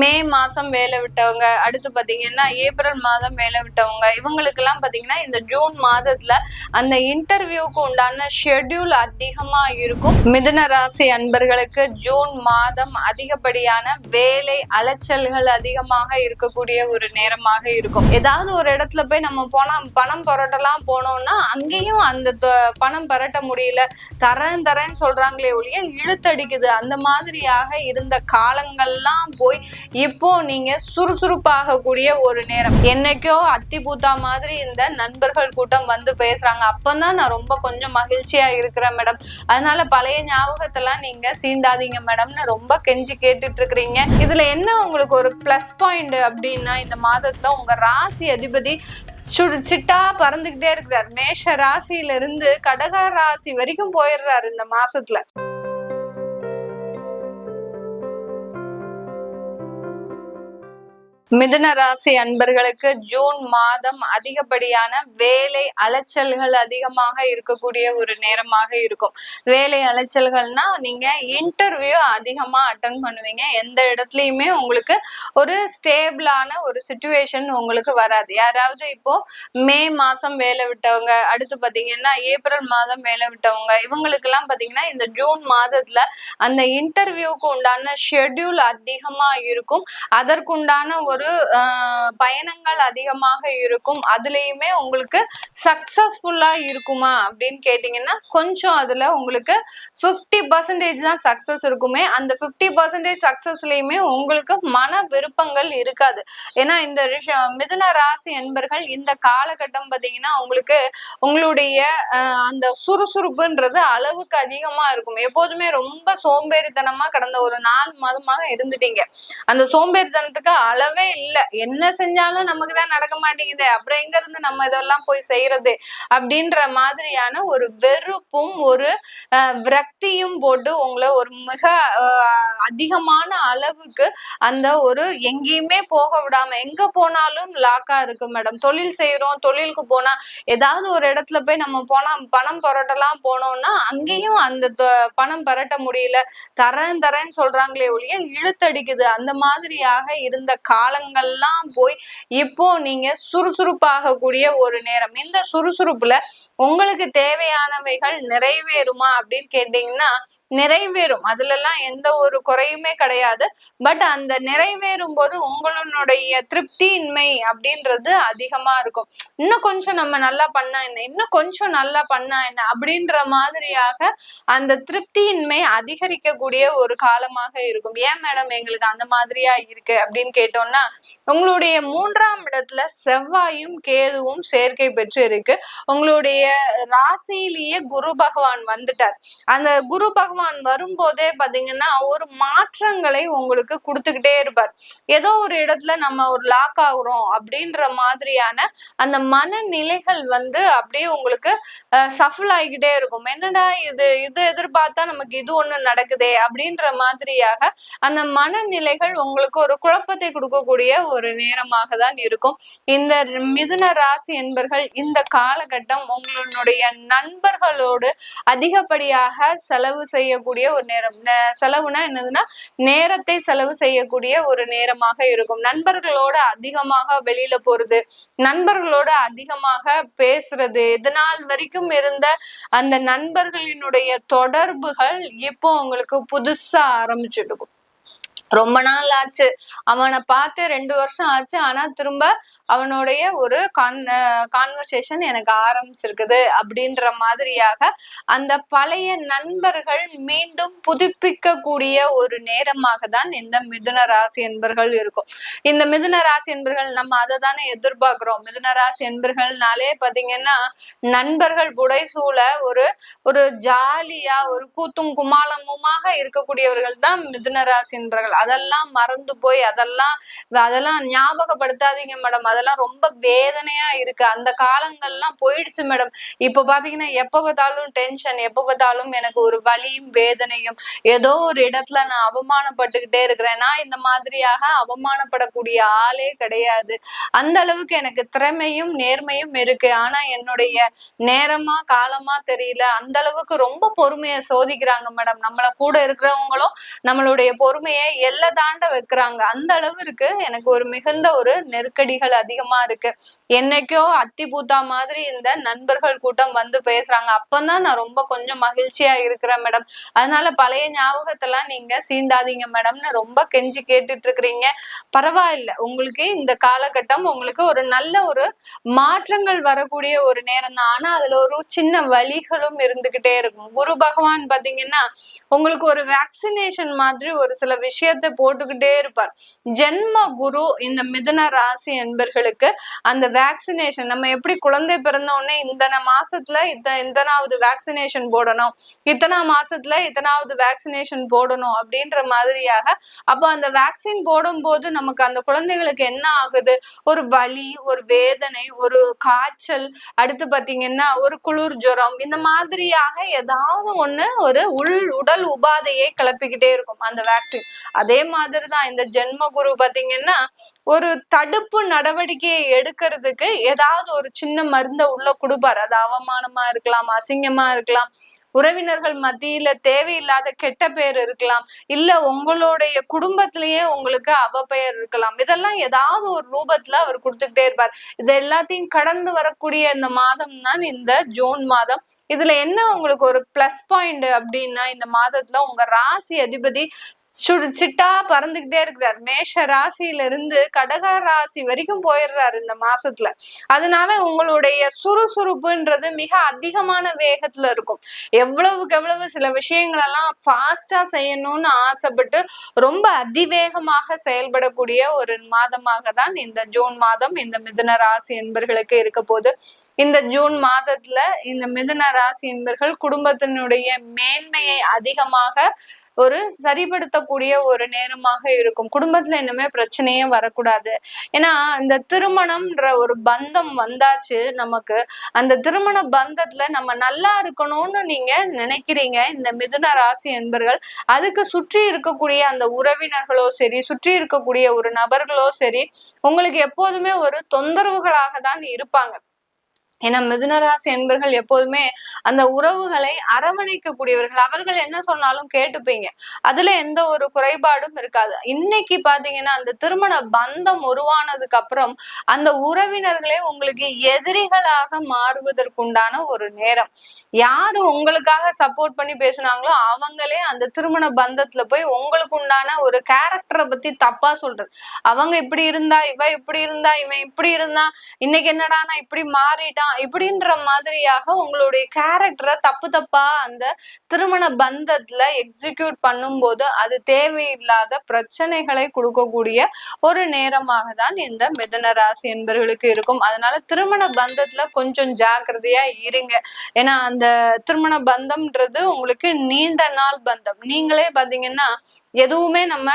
மே மாசம் வேலை விட்டவங்க அடுத்து பாத்தீங்கன்னா ஏப்ரல் மாதம் வேலை விட்டவங்க இவங்களுக்கு எல்லாம் பாத்தீங்கன்னா இந்த ஜூன் மாதத்துல அந்த இன்டர்வியூக்கு உண்டான ஷெட்யூல் அதிகமா இருக்கும். மிதுன ராசி அன்பர்களுக்கு ஜூன் மாதம் அதிகப்படியான வேலை அலைச்சல்கள் அதிகமாக இருக்கக்கூடிய ஒரு நேரமாக இருக்கும். ஏதாவது ஒரு இடத்துல போய் நம்ம போனா பணம் புரட்டலாம் போனோம்னா அங்கேயும் அந்த பணம் புரட்ட முடியல. தரேன் தரேன்னு சொல்றாங்களே ஒழிய இழுத்தடிக்குது. அந்த மாதிரியாக இருந்த காலங்கள்லாம் போய் இப்போ நீங்க சுறுசுறுப்பாக கூடிய ஒரு நேரம். என்னைக்கோ அத்தி பூத்தா மாதிரி இந்த நண்பர்கள் கூட்டம் வந்து பேசுறாங்க. அப்பதான் நான் ரொம்ப கொஞ்சம் மகிழ்ச்சியா இருக்கிறேன் மேடம். அதனால பழைய ஞாபகத்தெல்லாம் நீங்க சீண்டாதீங்க மேடம்னு ரொம்ப கெஞ்சி கேட்டுட்டு இருக்கிறீங்க இதுல என்ன உங்களுக்கு ஒரு பிளஸ் பாயிண்ட் அப்படின்னா இந்த மாதத்துல உங்க ராசி அதிபதி சுடு சிட்டா பறந்துகிட்டே இருக்கிறார். மேஷ ராசியில இருந்து கடக ராசி வரைக்கும் போயிடுறாரு இந்த மாசத்துல. மிதுன ராசி அன்பர்களுக்கு ஜூன் மாதம் அதிகப்படியான வேலை அலைச்சல்கள் அதிகமாக இருக்கக்கூடிய ஒரு நேரமாக இருக்கும். வேலை அலைச்சல்கள்னா நீங்க இன்டர்வியூ அதிகமா அட்டன் பண்ணுவீங்க. எந்த இடத்துலயுமே உங்களுக்கு ஒரு ஸ்டேபிளான ஒரு சுச்சுவேஷன் உங்களுக்கு வராது. யாராவது இப்போ மே மாசம் வேலை விட்டவங்க அடுத்து பாத்தீங்கன்னா ஏப்ரல் மாதம் வேலை விட்டவங்க இவங்களுக்கு எல்லாம் பாத்தீங்கன்னா இந்த ஜூன் மாதத்துல அந்த இன்டர்வியூக்கு உண்டான ஷெட்யூல் அதிகமா இருக்கும். அதற்குண்டான ஒரு ஒரு பயணங்கள் அதிகமாக இருக்கும். அதுலேயுமே உங்களுக்கு சக்ஸஸ்ஃபுல்லாக இருக்குமா அப்படின்னு கேட்டிங்கன்னா கொஞ்சம் அதில் உங்களுக்கு ஃபிஃப்டி பர்சன்டேஜ் தான் சக்ஸஸ் இருக்குமே. அந்த ஃபிஃப்டி பர்சன்டேஜ் சக்ஸஸ்லேயுமே உங்களுக்கு மன விருப்பங்கள் இருக்காது. ஏன்னா இந்த ரிஷ- மிதுன ராசி என்பர்கள் இந்த காலகட்டம் பார்த்தீங்கன்னா உங்களுக்கு உங்களுடைய அந்த சுறுசுறுப்புன்றது அளவுக்கு அதிகமாக இருக்கும். எப்போதுமே ரொம்ப சோம்பேறித்தனமாக கடந்த ஒரு நாலு மாதமாக இருந்துட்டீங்க. அந்த சோம்பேறித்தனத்துக்கு அளவே இல்ல. என்ன செஞ்சாலும் நமக்கு தான் நடக்க மாட்டேங்குது. அப்புறம் எங்க இருந்து நம்ம இதெல்லாம் போய் செய்யறது அப்படின்ற மாதிரியான ஒரு வெறுப்பும் ஒரு விரக்தியும் போட்டு உங்களை ஒரு மிக அதிகமான அளவுக்கு அந்த ஒரு எங்கேயுமே போக விடாம எங்க போனாலும் லாக்கா இருக்கு மேடம் தொழில் செய்யறோம் தொழிலுக்கு போனா ஏதாவது ஒரு இடத்துல போய் நம்ம போனா பணம் புரட்டலாம் போனோம்னா அங்கேயும் அந்த பணம் புரட்ட முடியல. தரேன் தரேன்னு சொல்றாங்களே ஒழிய இழுத்தடிக்குது. அந்த மாதிரியாக இருந்த காலங்கள்லாம் போய் இப்போ நீங்க சுறுசுறுப்பாக கூடிய ஒரு நேரம். இந்த சுறுசுறுப்புல உங்களுக்கு தேவையானவைகள் நிறைவேறுமா அப்படின்னு கேட்டீங்கன்னா நிறைவேறும். அதுல எல்லாம் எந்த ஒரு குறையுமே கிடையாது. பட் அந்த நிறைவேறும் போது உங்களுடைய திருப்தியின்மை அப்படின்றது அதிகமா இருக்கும். இன்னும் கொஞ்சம் நம்ம நல்லா பண்ணா என்ன? இன்னும் கொஞ்சம் நல்லா பண்ணா என்ன? அப்படின்ற மாதிரியாக அந்த திருப்தியின்மை அதிகரிக்கக்கூடிய ஒரு காலமாக இருக்கும். ஏன் மேடம் எங்களுக்கு அந்த மாதிரியா இருக்கு அப்படின்னு கேட்டோம்னா உங்களுடைய மூன்றாம் இடத்துல செவ்வாயும் கேதுவும் சேர்க்கை பெற்று இருக்கு உங்களுடைய ராசியிலேயே குரு பகவான் வந்துட்டார். அந்த குரு பகவான் வரும்போதே பாத்தீங்கன்னா ஒரு மாற்றங்களை உங்களுக்கு கொடுத்துக்கிட்டே இருப்பார். ஏதோ ஒரு இடத்துல நம்ம ஒரு லாக் ஆகுறோம் அப்படின்ற மாதிரியான அந்த மனநிலைகள் வந்து அப்படியே உங்களுக்கு சஃபல் ஆகிக்கிட்டே இருக்கும். என்னடா இது? இது எதிர்பார்த்தா நமக்கு இது ஒண்ணு நடக்குதே அப்படின்ற மாதிரியாக அந்த மனநிலைகள் உங்களுக்கு ஒரு குழப்பத்தை கூடிய ஒரு நேரமாக தான் இருக்கும். இந்த மிதுன ராசி என்பர்கள் இந்த காலகட்டம் உங்களுடைய நண்பர்களோடு அதிகப்படியாக செலவு செய்யக்கூடிய ஒரு நேரம். செலவுனா என்னதுன்னா நேரத்தை செலவு செய்யக்கூடிய ஒரு நேரமாக இருக்கும். நண்பர்களோட அதிகமாக வெளியில போறது நண்பர்களோட அதிகமாக பேசுறது இது நாள் வரைக்கும் இருந்த அந்த நண்பர்களினுடைய தொடர்புகள் இப்போ உங்களுக்கு புதுசா ஆரம்பிச்சிருக்கும் ரொம்ப நாள் ஆச்சு. அவனை பார்த்து ரெண்டு வருஷம் ஆச்சு. ஆனா திரும்ப அவனுடைய ஒரு கான் கான்வர்சேஷன் எனக்கு ஆரம்பிச்சிருக்குது அப்படின்ற மாதிரியாக அந்த பழைய நண்பர்கள் மீண்டும் புதுப்பிக்க கூடிய ஒரு நேரமாக தான் இந்த மிதுன ராசி என்பர்கள் இருக்கும். இந்த மிதுன ராசி என்பர்கள் நம்ம அதை தானே எதிர்பார்க்கிறோம். மிதுன ராசி என்பர்கள்னாலே பாத்தீங்கன்னா நண்பர்கள் புடைசூழ ஒரு ஒரு ஜாலியா ஒரு கூத்தும் குமாலமுமாக இருக்கக்கூடியவர்கள் தான் மிதுன ராசி என்பர்கள். அதெல்லாம் மறந்து போய் அதெல்லாம் அதெல்லாம் ஞாபகப்படுத்தாதீங்க மேடம். அதெல்லாம் ரொம்ப வேதனையா இருக்கு. அந்த காலங்கள்லாம் போயிடுச்சு மேடம். இப்ப பாத்தீங்கன்னா எப்ப பார்த்தாலும் டென்ஷன் எப்ப பார்த்தாலும் எனக்கு ஒரு வலியும் வேதனையும் ஏதோ ஒரு இடத்துல நான் அவமானப்பட்டுக்கிட்டே இருக்கிறேன். நான் இந்த மாதிரியாக அவமானப்படக்கூடிய ஆளே கிடையாது. அந்த அளவுக்கு எனக்கு திறமையும் நேர்மையும் இருக்கு. ஆனா என்னுடைய நேரமா காலமா தெரியல. அந்த அளவுக்கு ரொம்ப பொறுமையை சோதிக்கிறாங்க மேடம். நம்மள கூட இருக்கிறவங்களும் நம்மளுடைய பொறுமையை எல்லை தாண்ட வைக்கிறாங்க. அந்த அளவுக்கு எனக்கு ஒரு மிகுந்த ஒரு நெருக்கடிகள் அதிகமா இருக்கு. என்னைக்கோ அத்தி பூத்தா மாதிரி இந்த நண்பர்கள் கூட்டம் வந்து பேசுறாங்க. அப்பதான் நான் ரொம்ப கொஞ்சம் மகிழ்ச்சியா இருக்கிறேன் மேடம். அதனால பழைய ஞாபகத்தெல்லாம் நீங்க சீண்டாதீங்க மேடம்னு ரொம்ப கெஞ்சி கேட்டுட்டு இருக்கிறீங்க பரவாயில்ல. உங்களுக்கு இந்த காலகட்டம் உங்களுக்கு ஒரு நல்ல ஒரு மாற்றங்கள் வரக்கூடிய ஒரு நேரம் தான் ஆனா அதுல ஒரு சின்ன வழிகளும் இருந்துகிட்டே இருக்கும். குரு பகவான் பாத்தீங்கன்னா உங்களுக்கு ஒரு வேக்சினேஷன் மாதிரி ஒரு சில விஷயத்தை போட்டுக்கிட்டே இருப்பார். ஜென்ம குரு இந்த மிதன ராசி என்பர்களுக்கு அந்த வேக்சினேஷன் நம்ம எப்படி குழந்தை பிறந்த உடனே இத்தனை மாசத்துல இத்த இத்தனாவது வேக்சினேஷன் போடணும் இத்தனா மாசத்துல இத்தனாவது வேக்சினேஷன் போடணும் அப்படின்ற மாதிரியாக அப்போ அந்த வேக்சின் போடும் போது நமக்கு அந்த குழந்தைகளுக்கு என்ன ஆகுது? ஒரு வலி ஒரு வேதனை ஒரு காய்ச்சல் அடுத்து பாத்தீங்கன்னா ஒரு குளிர் ஜுரம் இந்த மாதிரியாக ஏதாவது ஒண்ணு ஒரு உள் உடல் உபாதையை கிளப்பிக்கிட்டே இருக்கும் அந்த வேக்சின் அதே மாதிரிதான் இந்த ஜென்ம குரு பாத்தீங்கன்னா ஒரு தடுப்பு நடவடிக்கையை எடுக்கிறதுக்கு ஏதாவது ஒரு சின்ன மருந்த உள்ள கொடுப்பாரு. அது அவமானமா இருக்கலாம் அசிங்கமா இருக்கலாம். உறவினர்கள் மத்தியில தேவையில்லாத கெட்ட பேர் இருக்கலாம். இல்ல உங்களுடைய குடும்பத்திலேயே உங்களுக்கு அவ பெயர் இருக்கலாம். இதெல்லாம் ஏதாவது ஒரு ரூபத்துல அவர் கொடுத்துக்கிட்டே இருப்பார். இது எல்லாத்தையும் கடந்து வரக்கூடிய இந்த மாதம் தான் இந்த ஜூன் மாதம். இதுல என்ன உங்களுக்கு ஒரு பிளஸ் பாயிண்ட் அப்படின்னா இந்த மாதத்துல உங்க ராசி அதிபதி சுடு சிட்டா பறந்துகிட்டே இருக்கிறார். மேஷ ராசியில இருந்து கடக ராசி வரைக்கும் போயிடுறாரு இந்த மாசத்துல. அதனால உங்களுடைய சுறுசுறுப்புன்றது மிக அதிகமான வேகத்துல இருக்கும். எவ்வளவுக்கு எவ்வளவு சில விஷயங்கள் எல்லாம் ஃபாஸ்டா செய்யணும்னு ஆசைப்பட்டு ரொம்ப அதிவேகமாக செயல்படக்கூடிய ஒரு மாதமாக தான் இந்த ஜூன் மாதம் இந்த மிதுன ராசி என்பர்களுக்கு இருக்க போது இந்த ஜூன் மாதத்துல இந்த மிதுன ராசி என்பர்கள் குடும்பத்தினுடைய மேன்மையை அதிகமாக ஒரு சரிபடுத்தக்கூடிய ஒரு நேரமாக இருக்கும். குடும்பத்துல இன்னுமே பிரச்சனையே வரக்கூடாது. ஏன்னா இந்த திருமணம்ன்ற ஒரு பந்தம் வந்தாச்சு நமக்கு. அந்த திருமண பந்தத்துல நம்ம நல்லா இருக்கணும்னு நீங்க நினைக்கிறீங்க. இந்த மிதுன ராசி என்பர்கள் அதுக்கு சுற்றி இருக்கக்கூடிய அந்த உறவினர்களோ சரி சுற்றி இருக்கக்கூடிய ஒரு நபர்களோ சரி உங்களுக்கு எப்போதுமே ஒரு தொந்தரவுகளாக தான் இருப்பாங்க. ஏன்னா மிதுனராசி என்பர்கள் எப்போதுமே அந்த உறவுகளை அரவணைக்கக்கூடியவர்கள். அவர்கள் என்ன சொன்னாலும் கேட்டுப்பீங்க. அதுல எந்த ஒரு குறைபாடும் இருக்காது. இன்னைக்கு பாத்தீங்கன்னா அந்த திருமண பந்தம் உருவானதுக்கு அப்புறம் அந்த உறவினர்களே உங்களுக்கு எதிரிகளாக மாறுவதற்குண்டான ஒரு நேரம். யாரு உங்களுக்காக சப்போர்ட் பண்ணி பேசுனாங்களோ அவங்களே அந்த திருமண பந்தத்துல போய் உங்களுக்கு உண்டான ஒரு கேரக்டரை பத்தி தப்பா சொல்றது. அவங்க இப்படி இருந்தா இவ இப்படி இருந்தா இவன் இப்படி இருந்தா இன்னைக்கு என்னடா நான் இப்படி மாறிட்டான் இப்படின்ற மாதிரியாக உங்களுடைய கேரக்டரை தப்பு தப்பா அந்த திருமண பந்தத்துல எக்ஸிக்யூட் பண்ணும்போது அது தேவையில்லாத பிரச்சனைகளை கொடுக்கக்கூடிய ஒரு நேரமாக தான் இந்த மிதன ராசி என்பவர்களுக்கு இருக்கும். அதனால திருமண பந்தத்துல கொஞ்சம் ஜாக்கிரதையா இருங்க. ஏன்னா அந்த திருமண பந்தம்ன்றது உங்களுக்கு நீண்ட நாள் பந்தம். நீங்களே பாத்தீங்கன்னா எதுவுமே நம்ம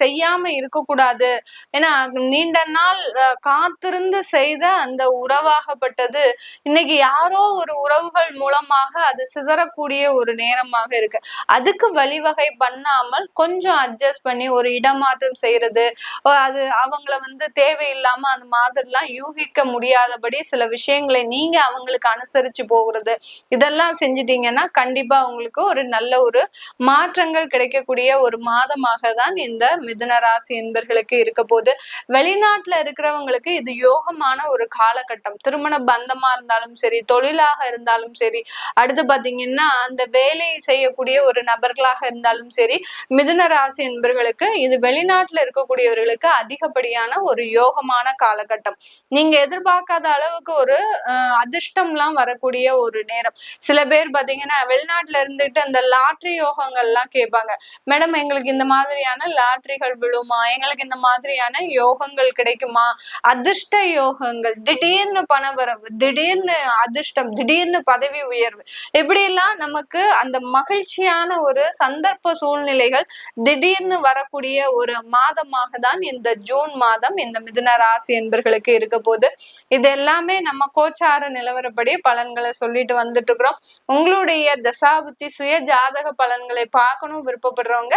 செய்யாம இருக்கக்கூடாது. ஏன்னா நீண்ட நாள் காத்திருந்து செய்த அந்த உறவாகப்பட்டது. இன்னைக்கு யாரோ ஒரு உறவுகள் மூலமாக அது சிதறக்கூடிய ஒரு நேரமாக இருக்கு. அதுக்கு வழிவகை பண்ணாமல் கொஞ்சம் அட்ஜஸ்ட் பண்ணி ஒரு இடமாற்றம் செய்யறது அது அவங்கள வந்து தேவையில்லாம அந்த மாதிரிலாம் யூகிக்க முடியாதபடி சில விஷயங்களை நீங்க அவங்களுக்கு அனுசரிச்சு போகிறது. இதெல்லாம் செஞ்சிட்டீங்கன்னா கண்டிப்பா உங்களுக்கு ஒரு நல்ல ஒரு மாற்றங்கள் கிடைக்கக்கூடிய ஒரு ஒரு மாதமாக தான் இந்த மிதுன ராசி என்பர்களுக்கு இருக்க போது வெளிநாட்டுல இருக்கிறவங்களுக்கு இது யோகமான ஒரு காலகட்டம். திருமண பந்தமா இருந்தாலும் சரி தொழிலாக இருந்தாலும் சரி அடுத்து பாத்தீங்கன்னா அந்த வேலை செய்யக்கூடிய ஒரு நபர்களாக இருந்தாலும் சரி மிதுன ராசி என்பர்களுக்கு இது வெளிநாட்டுல இருக்கக்கூடியவர்களுக்கு அதிகப்படியான ஒரு யோகமான காலகட்டம். நீங்க எதிர்பார்க்காத அளவுக்கு ஒரு அதிர்ஷ்டம்லாம் வரக்கூடிய ஒரு நேரம். சில பேர் பாத்தீங்கன்னா வெளிநாட்டுல இருந்துட்டு அந்த லாட்ரி யோகங்கள்லாம் கேட்பாங்க. மேடம் எங்களுக்கு இந்த மாதிரியான லாட்ரிகள் விழுமா? எங்களுக்கு இந்த மாதிரியான யோகங்கள் கிடைக்குமா? அதிர்ஷ்ட யோகங்கள் திடீர்னு பணவரவு திடீர்னு அதிர்ஷ்டம் திடீர்னு பதவி உயர்வு இப்படி எல்லாம் நமக்கு அந்த மகிழ்ச்சியான ஒரு சந்தர்ப்ப சூழ்நிலைகள் திடீர்னு வரக்கூடிய ஒரு மாதமாக தான் இந்த ஜூன் மாதம் இந்த மிதுன ராசி என்பர்களுக்கு இருக்க போது இது எல்லாமே நம்ம கோச்சார நிலவரப்படி பலன்களை சொல்லிட்டு வந்துட்டு இருக்கிறோம். உங்களுடைய தசாபுத்தி சுய ஜாதக பலன்களை பார்க்கணும் விருப்பப்படுறவங்க